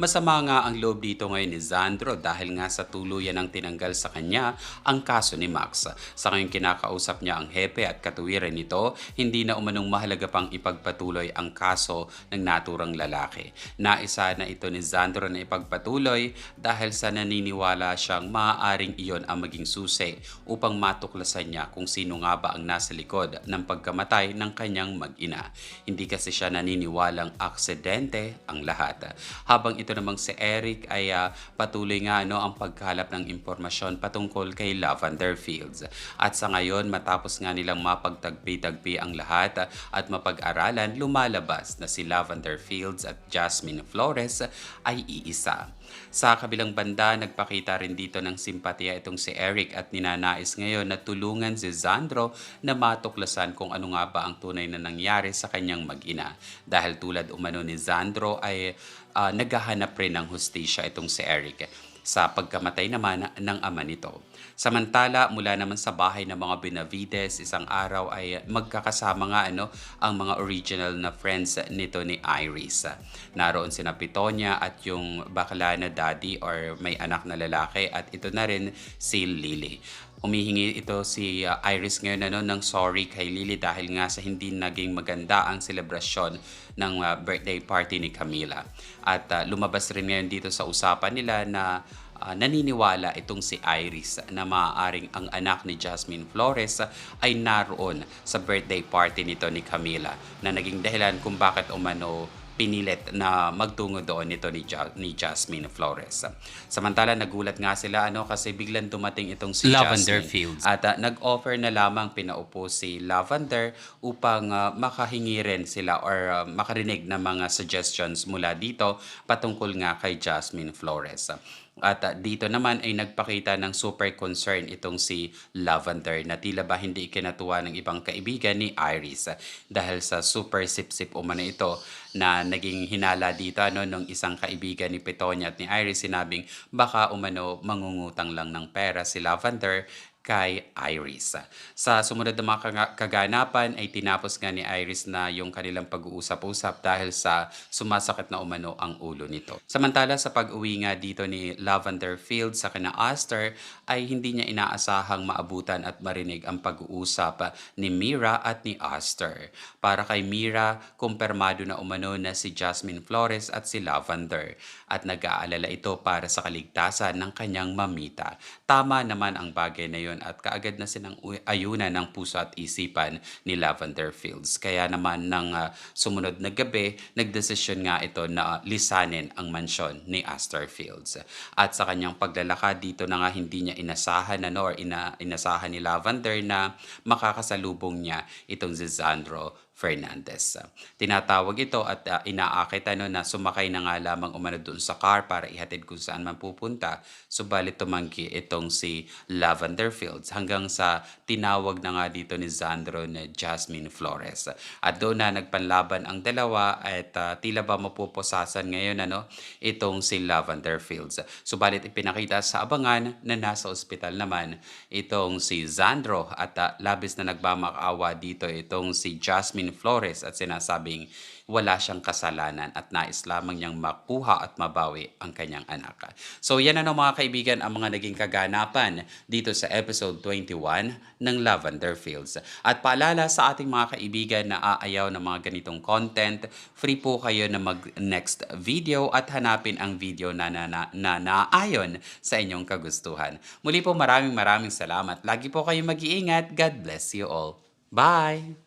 Masama nga ang loob dito ngayon ni Zandro dahil nga sa tuluyan ng tinanggal sa kanya ang kaso ni Max. Sa ngayon kinakausap niya ang hepe at katuwiran nito, hindi na umanong mahalaga pang ipagpatuloy ang kaso ng naturang lalaki. Naisa na ito ni Zandro na ipagpatuloy dahil sa naniniwala siyang maaaring iyon ang maging susi upang matuklasan niya kung sino nga ba ang nasa likod ng pagkamatay ng kanyang mag-ina. Hindi kasi siya naniniwalang aksidente ang lahat. Habang ito namang si Eric ay ah, patuloy nga no, ang pagkalap ng impormasyon patungkol kay Lavender Fields. At sa ngayon, matapos nga nilang mapagtagpi-tagpi ang lahat at mapag-aralan, lumalabas na si Lavender Fields at Jasmine Flores ay iisa. Sa kabilang banda, nagpakita rin dito ng simpatiya itong si Eric at ninanais ngayon na tulungan si Zandro na matuklasan kung ano nga ba ang tunay na nangyari sa kanyang mag-ina. Dahil tulad umano ni Zandro ay ah, naghahanap rin ng hustisya itong si Eric sa pagkamatay naman ng ama nito. Samantala, mula naman sa bahay ng mga Benavides, isang araw ay magkakasama nga ano, ang mga original na friends nito ni Iris. Naroon sina Pitonia at yung bakla na daddy or may anak na lalaki at ito na rin si Lily. Humihingi ito si uh, Iris ngayon ano, ng sorry kay Lily dahil nga sa hindi naging maganda ang selebrasyon ng uh, birthday party ni Camila. At uh, lumabas rin ngayon dito sa usapan nila na uh, naniniwala itong si Iris na maaaring ang anak ni Jasmine Flores ay naroon sa birthday party nito ni Camila na naging dahilan kung bakit umano pinilit na magtungo doon nito ni, ja- ni Jasmine Flores. Samantala nagulat nga sila ano kasi biglang dumating itong si Lavender Jasmine. Fields. At ah, nag-offer na lamang pinaupo si Lavender upang ah, makahingi rin sila or ah, makarinig ng mga suggestions mula dito patungkol nga kay Jasmine Flores. At ah, dito naman ay nagpakita ng super concern itong si Lavender na tila ba hindi ikinatuwa ng ibang kaibigan ni Iris ah, dahil sa super sip-sip umano ito na naging hinala dito ano, nung isang kaibigan ni Petonia at ni Iris sinabing baka umano mangungutang lang ng pera si Lavender kay Iris. Sa sumunod na mga kaga- kaganapan ay tinapos nga ni Iris na yung kanilang pag-uusap-usap dahil sa sumasakit na umano ang ulo nito. Samantala sa pag-uwi nga dito ni Lavender Fields sa kina Aster ay hindi niya inaasahang maabutan at marinig ang pag-uusap ni Mira at ni Aster. Para kay Mira, kumpirmado na umano na si Jasmine Flores at si Lavender at nag-aalala ito para sa kaligtasan ng kanyang mamita. Tama naman ang bagay na at kaagad na sinang u- ayunan ng puso at isipan ni Lavender Fields. Kaya naman ng ah, sumunod na gabi, nagdesisyon nga ito na ah, lisanin ang mansyon ni Astor Fields. At sa kanyang paglalakad dito na nga hindi niya inasahan ano, or ina, inasahan ni Lavender na makakasalubong niya itong si Fernandez. Tinatawag ito at uh, inaakit ano na sumakay na nga lamang umano doon sa car para ihatid kung saan man pupunta. Subalit tumanggi itong si Lavender Fields hanggang sa tinawag na nga dito ni Zandro na Jasmine Flores. At doon na nagpanlaban ang dalawa at uh, tila ba mapupusasan ngayon ano itong si Lavender Fields. Subalit ipinakita sa abangan na nasa ospital naman itong si Zandro at uh, labis na nagmamakaawa dito itong si Jasmine Flores at sinasabing wala siyang kasalanan at nais lamang niyang makuha at mabawi ang kanyang anak. So yan ano mga kaibigan ang mga naging kaganapan dito sa episode 21 ng Lavender Fields. At paalala sa ating mga kaibigan na aayaw ng mga ganitong content, free po kayo na mag next video at hanapin ang video na, na, na, na naayon sa inyong kagustuhan. Muli po maraming maraming salamat. Lagi po kayo mag-iingat. God bless you all. Bye!